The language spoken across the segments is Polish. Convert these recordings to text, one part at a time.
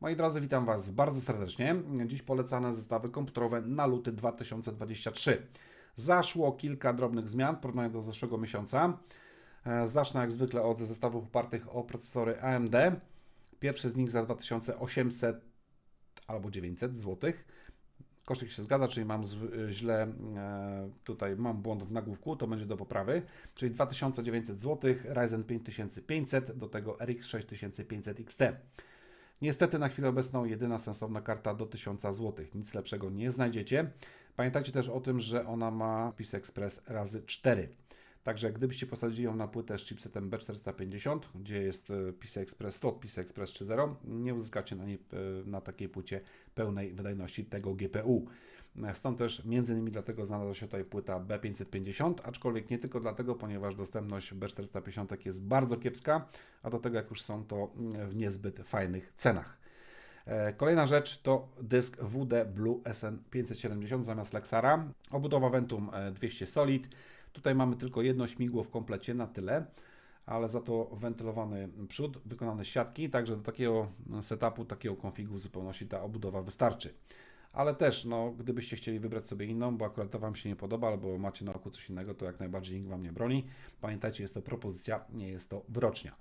Moi drodzy, witam Was bardzo serdecznie. Dziś polecane zestawy komputerowe na luty 2023. Zaszło kilka drobnych zmian w porównaniu do zeszłego miesiąca. E, Zacznę jak zwykle od zestawów opartych o procesory AMD. Pierwszy z nich za 2800 albo 900 zł. Koszyk się zgadza, czyli mam źle, e, tutaj mam błąd w nagłówku, to będzie do poprawy, czyli 2900 zł, Ryzen 5500, do tego RX 6500 XT. Niestety na chwilę obecną jedyna sensowna karta do 1000 zł. Nic lepszego nie znajdziecie. Pamiętajcie też o tym, że ona ma PIS Express razy 4. Także gdybyście posadzili ją na płytę z chipsetem B450, gdzie jest e, PIS Express slot PIS Express 3.0, nie uzyskacie na, niej, e, na takiej płycie pełnej wydajności tego GPU. E, Stąd też między innymi dlatego znalazła się tutaj płyta B550, aczkolwiek nie tylko dlatego, ponieważ dostępność B450 jest bardzo kiepska, a do tego jak już są to mm, w niezbyt fajnych cenach. E, Kolejna rzecz to dysk WD Blue SN570 zamiast Lexara. Obudowa Ventum e, 200 Solid. Tutaj mamy tylko jedno śmigło w komplecie, na tyle, ale za to wentylowany przód, wykonane siatki, także do takiego setupu, takiego konfigu w zupełności ta obudowa wystarczy. Ale też, no, gdybyście chcieli wybrać sobie inną, bo akurat to Wam się nie podoba, albo macie na oku coś innego, to jak najbardziej nikt Wam nie broni. Pamiętajcie, jest to propozycja, nie jest to wyrocznia.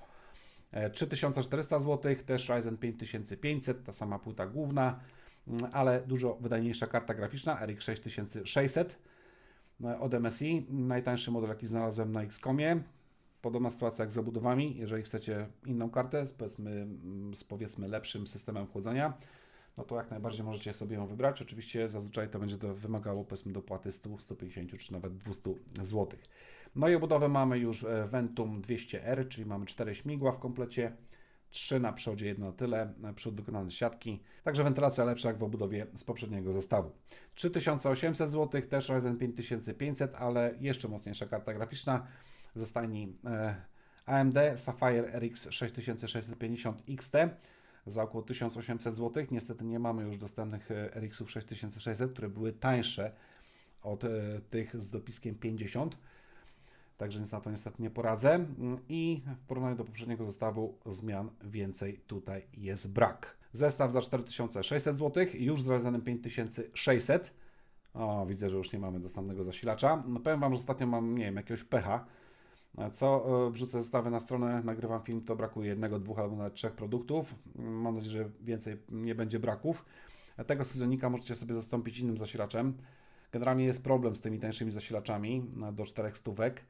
E, 3400 zł, też Ryzen 5500, ta sama płyta główna, mm, ale dużo wydajniejsza karta graficzna RX 6600 e, od MSI. Najtańszy model, jaki znalazłem na Xcomie. Podobna sytuacja jak z obudowami. Jeżeli chcecie inną kartę z powiedzmy, mm, z powiedzmy lepszym systemem chłodzenia, no to jak najbardziej możecie sobie ją wybrać. Oczywiście zazwyczaj to będzie to wymagało powiedzmy dopłaty 100, 150 czy nawet 200 zł. No i obudowę mamy już e, Ventum 200R, czyli mamy 4 śmigła w komplecie, 3 na przodzie, jedno na tyle, e, przód wykonany z siatki, także wentylacja lepsza jak w obudowie z poprzedniego zestawu. 3800 zł, też Ryzen 5500, ale jeszcze mocniejsza karta graficzna ze stajni e, AMD Sapphire RX 6650 XT za około 1800 zł. Niestety nie mamy już dostępnych e, RX-ów 6600, które były tańsze od e, tych z dopiskiem 50. Także nic na to niestety nie poradzę. Mm, I w porównaniu do poprzedniego zestawu zmian więcej tutaj jest brak. Zestaw za 4600 zł, już z Ryzenem 5600. O, widzę, że już nie mamy dostępnego zasilacza. No powiem Wam, że ostatnio mam, nie wiem, jakiegoś pecha. Co e, wrzucę zestawy na stronę, nagrywam film, to brakuje jednego, dwóch albo nawet trzech produktów. Mam nadzieję, że więcej nie będzie braków. Tego sezonika możecie sobie zastąpić innym zasilaczem. Generalnie jest problem z tymi tańszymi zasilaczami do 4 stówek,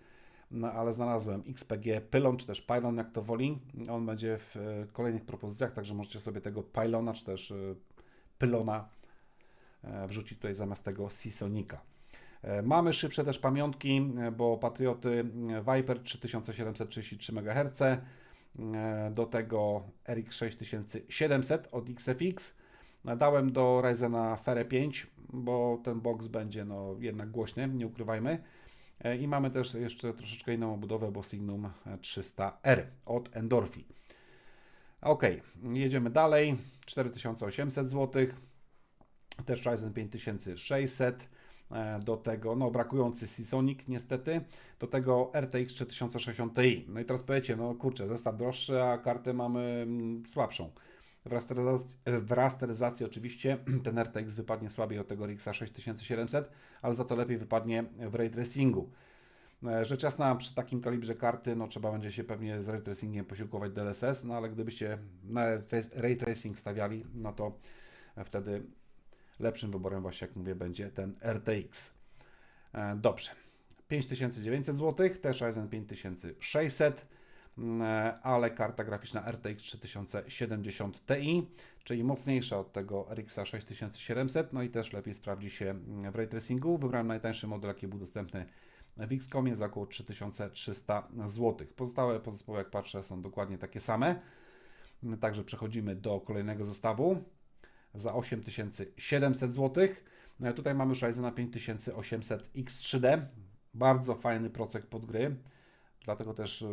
no, ale znalazłem XPG Pylon, czy też Pylon, jak to woli. On będzie w e, kolejnych propozycjach, także możecie sobie tego Pylona, czy też e, Pylona e, wrzucić tutaj zamiast tego Seasonika. E, Mamy szybsze też pamiątki, e, bo Patrioty e, Viper 3733 MHz, do tego RX 6700 od XFX. Dałem do Ryzena Fere 5, bo ten box będzie no, jednak głośny, nie ukrywajmy. I mamy też jeszcze troszeczkę inną obudowę, bo Signum 300R od Endorfi. Ok, jedziemy dalej. 4800 zł, też Ryzen 5600. E, Do tego, no brakujący Seasonic niestety, do tego RTX 3060 Ti. No i teraz powiecie, no kurczę, zestaw droższy, a kartę mamy mm, słabszą. W rasteryzacji, w rasteryzacji oczywiście ten RTX wypadnie słabiej od tego RX 6700, ale za to lepiej wypadnie w ray tracingu. E, Rzecz jasna, przy takim kalibrze karty, no trzeba będzie się pewnie z ray tracingiem posiłkować DLSS, no ale gdybyście na ray tracing stawiali, no to wtedy lepszym wyborem właśnie, jak mówię, będzie ten RTX. E, Dobrze. 5900 zł, też Ryzen 5600, mm, e, ale karta graficzna RTX 3070 Ti, czyli mocniejsza od tego RX 6700, no i też lepiej sprawdzi się w ray tracingu. Wybrałem najtańszy model, jaki był dostępny w Xcomie za około 3300 zł. Pozostałe podzespoły, jak patrzę, są dokładnie takie same. Także przechodzimy do kolejnego zestawu za 8700 zł. No tutaj mamy już Ryzena 5800 X3D. Bardzo fajny procek pod gry. Dlatego też y,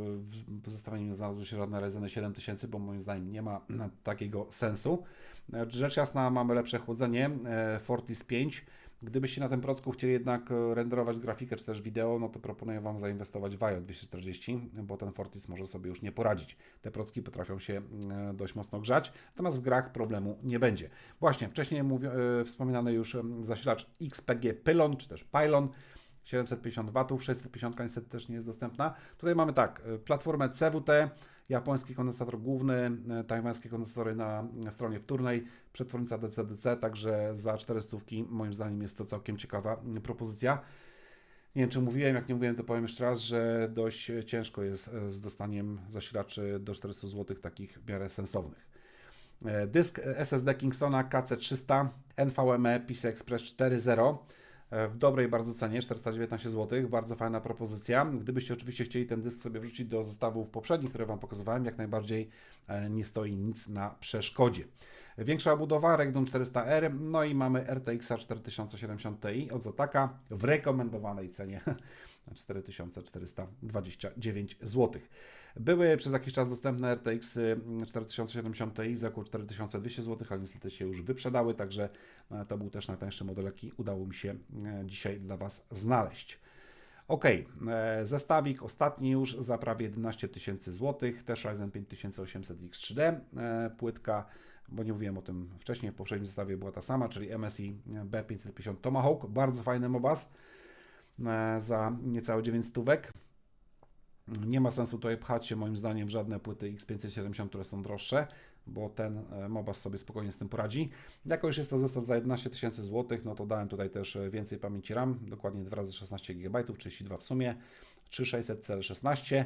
w zestawieniu znalazły się żadne Ryzeny 7000, bo moim zdaniem nie ma takiego sensu. E, Rzecz jasna, mamy lepsze chłodzenie. Fortis 5 Gdybyście na tym procku chcieli jednak e, renderować grafikę czy też wideo, no to proponuję Wam zainwestować w IO 240, bo ten Fortis może sobie już nie poradzić. Te procki potrafią się e, dość mocno grzać, natomiast w grach problemu nie będzie. Właśnie, wcześniej mówię, e, wspominany już zasilacz XPG Pylon, czy też Pylon, 750 W, 650 niestety też nie jest dostępna. Tutaj mamy tak, e, platformę CWT, japoński kondensator główny, e, tajwańskie kondensatory na stronie wtórnej, przetwornica DC-DC, także za 400 moim zdaniem jest to całkiem ciekawa mm, propozycja. Nie wiem, czy mówiłem, jak nie mówiłem, to powiem jeszcze raz, że dość ciężko jest z dostaniem zasilaczy do 400 zł takich w miarę sensownych. Dysk SSD Kingstona KC300 NVMe PCI Express 4.0 e, w dobrej bardzo cenie, 419 zł, bardzo fajna propozycja. Gdybyście oczywiście chcieli ten dysk sobie wrzucić do zestawów poprzednich, które Wam pokazywałem, jak najbardziej e, nie stoi nic na przeszkodzie. Większa obudowa, Regnum 400R, no i mamy RTX 4070 Ti od Zotaka w rekomendowanej cenie 4429 zł. Były przez jakiś czas dostępne RTX 4070 Ti za około 4200 zł, ale niestety się już wyprzedały, także e, to był też najtańszy model, jaki udało mi się e, dzisiaj dla Was znaleźć. Ok, e, zestawik ostatni już za prawie 11 tysięcy złotych, też Ryzen 5800 X3D, e, płytka, bo nie mówiłem o tym wcześniej, w poprzednim zestawie była ta sama, czyli MSI B550 Tomahawk, bardzo fajny mobas za niecałe 9 stówek. Nie ma sensu tutaj pchać się moim zdaniem w żadne płyty X570, które są droższe, bo ten e, Mobas sobie spokojnie z tym poradzi. Jako już jest to zestaw za 11 tysięcy złotych, no to dałem tutaj też e, więcej pamięci RAM, dokładnie 2 razy 16 GB, 32 w sumie, 3600 CL16,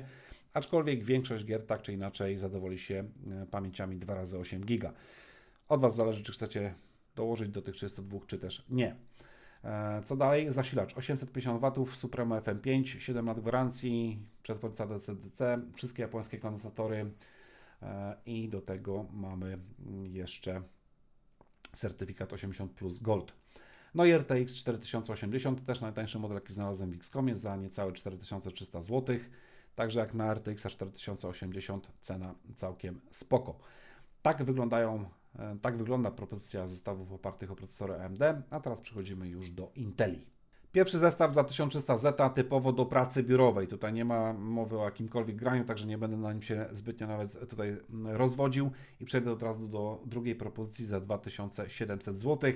aczkolwiek większość gier tak czy inaczej zadowoli się e, pamięciami 2 razy 8 GB. Od Was zależy, czy chcecie dołożyć do tych 32, czy też nie. E, Co dalej? Zasilacz 850 W, Supremo FM5, 7 lat gwarancji, przetwórca DC-DC, wszystkie japońskie kondensatory e, i do tego mamy jeszcze certyfikat 80 plus Gold. No i RTX 4080, też najtańszy model jaki znalazłem w Xcomie za niecałe 4300 zł. Także jak na RTX 4080 cena całkiem spoko. Tak wyglądają Tak wygląda propozycja zestawów opartych o procesory AMD, a teraz przechodzimy już do Inteli. Pierwszy zestaw za 1300Z typowo do pracy biurowej. Tutaj nie ma mowy o jakimkolwiek graniu, także nie będę na nim się zbytnio nawet tutaj mm, rozwodził i przejdę od razu do drugiej propozycji za 2700 zł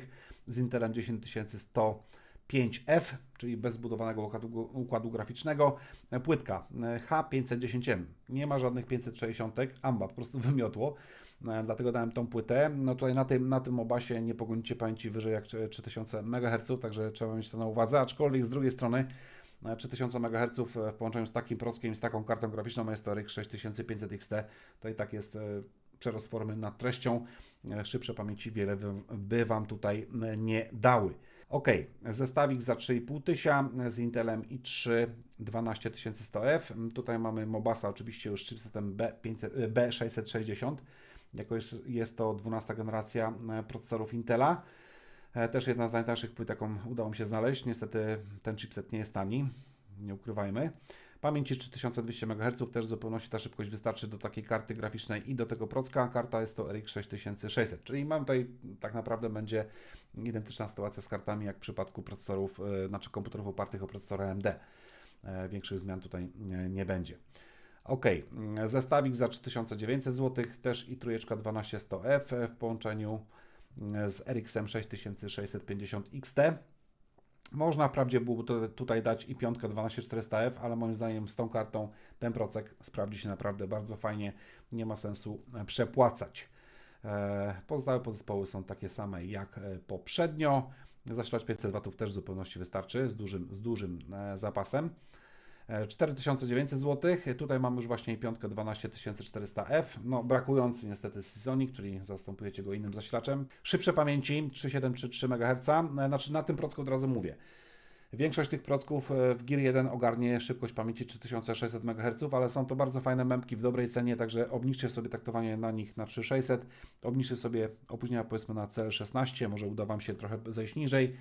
z Intelem 10105F, czyli bez zbudowanego układu, układu graficznego. Płytka e, H510M. Nie ma żadnych 560, amba po prostu wymiotło. E, dlatego dałem tą płytę. No tutaj na tym, na tym obasie nie pogonicie pamięci wyżej jak 3000 MHz, także trzeba mieć to na uwadze, aczkolwiek z drugiej strony 3000 MHz w połączeniu z takim prockiem, z taką kartą graficzną jest to RX 6500 XT, to i tak jest e, przerost formy nad treścią. E, Szybsze pamięci wiele by Wam tutaj nie dały. Ok, zestawik za 3500 z Intelem i3 12100F. Tutaj mamy Mobasa oczywiście już z chipsetem B500, B660 jako jest, jest to 12 generacja e, procesorów Intela. E, też jedna z najtańszych płyt, jaką udało mi się znaleźć. Niestety ten chipset nie jest tani, nie ukrywajmy. Pamięci 3200 MHz, też w zupełności ta szybkość wystarczy do takiej karty graficznej i do tego procka. Karta jest to RX 6600, czyli mam tutaj tak naprawdę będzie identyczna sytuacja z kartami jak w przypadku procesorów, e, znaczy komputerów opartych o procesory AMD. Większych zmian tutaj nie będzie. Ok, zestawik za 3900 zł, też i trójeczka 12100F w połączeniu z RX 6650 XT. Można wprawdzie było tutaj dać i piątkę 12400F, ale moim zdaniem z tą kartą ten procek sprawdzi się naprawdę bardzo fajnie. Nie ma sensu przepłacać. E, pozostałe podzespoły są takie same jak e, poprzednio. Zasilacz 500 W też w zupełności wystarczy z dużym, z dużym e, zapasem. 4900 zł. Tutaj mamy już właśnie piątkę 12400F. No, brakujący niestety Seasonic, czyli zastępujecie go innym zasilaczem. Szybsze pamięci 3733 MHz. Znaczy na tym procku od razu mówię. Większość tych procków e, w Gear 1 ogarnie szybkość pamięci 3600 MHz, ale są to bardzo fajne memki w dobrej cenie, także obniżcie sobie taktowanie na nich na 3600, obniżcie sobie opóźnienia powiedzmy na CL16, może uda Wam się trochę zejść niżej.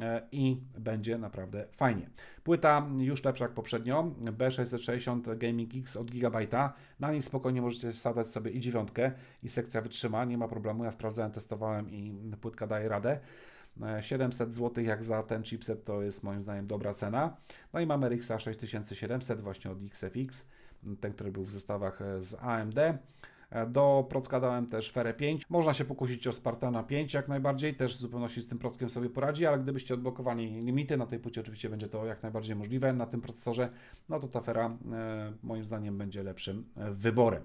E, i będzie naprawdę fajnie. Płyta już lepsza jak poprzednio, B660 Gaming X od Gigabajta. Na niej spokojnie możecie sadać sobie i dziewiątkę i sekcja wytrzyma, nie ma problemu. Ja sprawdzałem, testowałem i płytka daje radę. E, 700 zł jak za ten chipset to jest moim zdaniem dobra cena. No i mamy RXA 6700 właśnie od XFX, ten, który był w zestawach e, z AMD. E, Do procka dałem też Ferę 5. Można się pokusić o Spartana 5 jak najbardziej, też w zupełności z tym prockiem sobie poradzi, ale gdybyście odblokowali limity na tej płycie, oczywiście będzie to jak najbardziej możliwe na tym procesorze, no to ta Fera e, moim zdaniem będzie lepszym e, wyborem.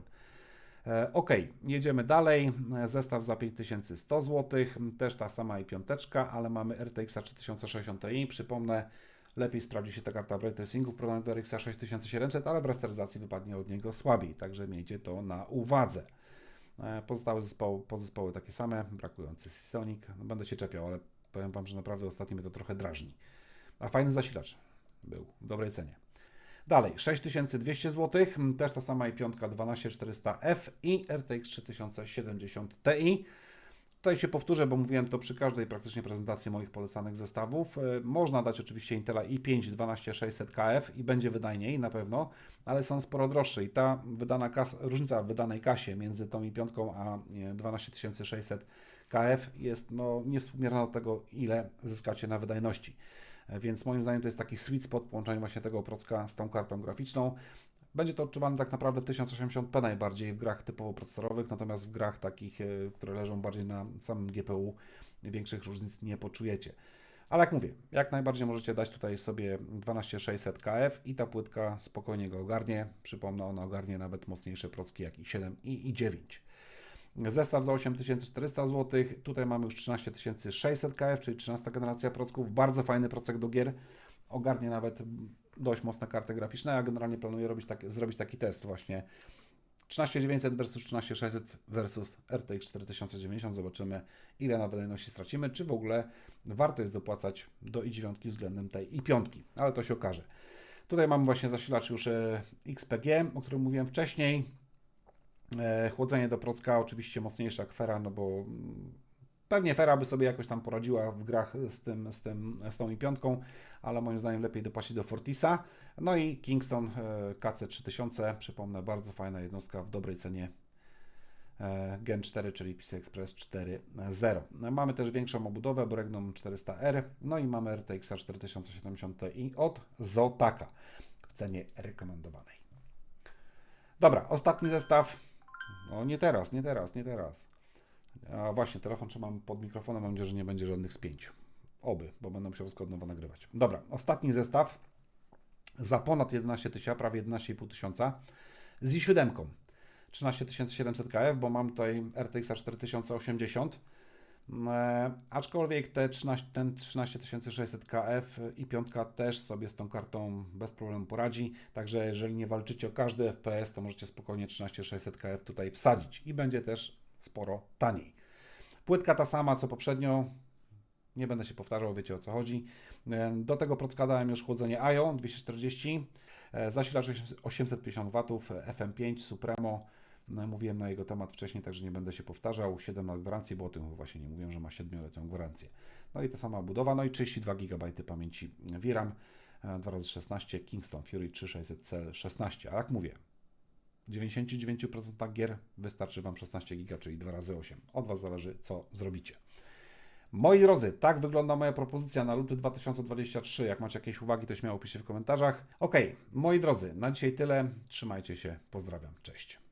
E, Ok, jedziemy dalej. Zestaw za 5100 zł, też ta sama i piąteczka, ale mamy RTX 3060 Ti. Przypomnę, lepiej sprawdzi się ta karta w ray tracingu w porównaniu do RX 6700, ale w rasteryzacji wypadnie od niego słabiej, także miejcie to na uwadze. E, Pozostałe zespoły, pozespoły takie same, brakujący Sonic. No, będę się czepiał, ale powiem Wam, że naprawdę ostatnio mnie to trochę drażni. A fajny zasilacz był w dobrej cenie. Dalej, 6200 zł, też ta sama i piątka 12400F i RTX 3070 Ti. Tutaj się powtórzę, bo mówiłem to przy każdej praktycznie prezentacji moich polecanych zestawów. E, Można dać oczywiście Intela i5 12600KF i będzie wydajniej na pewno, ale są sporo droższe i ta wydana kas, różnica w wydanej kasie między tą i piątką a e, 12600KF jest no, niewspółmierna do tego, ile zyskacie na wydajności. E, Więc moim zdaniem to jest taki sweet spot połączenia właśnie tego procka z tą kartą graficzną. Będzie to odczuwane tak naprawdę w 1080p najbardziej w grach typowo procesorowych, natomiast w grach takich, e, które leżą bardziej na samym GPU, większych różnic nie poczujecie. Ale jak mówię, jak najbardziej możecie dać tutaj sobie 12600 KF i ta płytka spokojnie go ogarnie. Przypomnę, ona ogarnie nawet mocniejsze procki jak i7 i i9. Zestaw za 8400 zł. Tutaj mamy już 13600 KF, czyli 13 generacja procków. Bardzo fajny procek do gier. Ogarnie nawet dość mocne karty graficzne. Ja generalnie planuję robić tak, zrobić taki test właśnie 13900 versus 13600 versus RTX 4090. Zobaczymy, ile na wydajności stracimy, czy w ogóle warto jest dopłacać do i9 względem tej i5, ale to się okaże. Tutaj mamy właśnie zasilacz już e, XPG, o którym mówiłem wcześniej. E, Chłodzenie do procka oczywiście mocniejsza jak no bo mm, pewnie Fera by sobie jakoś tam poradziła w grach z, tym, z, tym, z tą i piątką, ale moim zdaniem lepiej dopłacić do Fortisa. No i Kingston e, KC3000, przypomnę, bardzo fajna jednostka w dobrej cenie. e, Gen 4, czyli PCI Express 4.0. No, Mamy też większą obudowę, Bregnum 400R, no i mamy RTX 4070 Ti od Zotaka w cenie rekomendowanej. Dobra, ostatni zestaw. No nie teraz, nie teraz, nie teraz. A właśnie, telefon trzymam pod mikrofonem, mam nadzieję, że nie będzie żadnych spięć. Oby, bo będę musiał wszystko od nowa nagrywać. Dobra, ostatni zestaw za ponad 11 tysięcy, prawie 11,5 tysiąca z i7. 13700 KF, bo mam tutaj RTX 4080. E, aczkolwiek te 13, ten 13600 KF i piątka też sobie z tą kartą bez problemu poradzi. Także jeżeli nie walczycie o każdy FPS, to możecie spokojnie 13600 KF tutaj wsadzić i będzie też sporo taniej. Płytka ta sama co poprzednio. Nie będę się powtarzał, wiecie o co chodzi. E, Do tego procka dałem już chłodzenie IO 240, e, zasilacz 850 W, FM5 Supremo. Mówiłem na jego temat wcześniej, także nie będę się powtarzał. 7 lat gwarancji, bo o tym właśnie nie mówiłem, że ma 7-letnią gwarancję. No i ta sama budowa, no i 32 GB pamięci VRAM 2x16 Kingston Fury 3600 C16. A jak mówię, w 99% gier wystarczy Wam 16 GB, czyli 2x8. Od Was zależy, co zrobicie. Moi drodzy, tak wygląda moja propozycja na luty 2023. Jak macie jakieś uwagi, to śmiało piszcie w komentarzach. Ok, moi drodzy, na dzisiaj tyle. Trzymajcie się, pozdrawiam, cześć.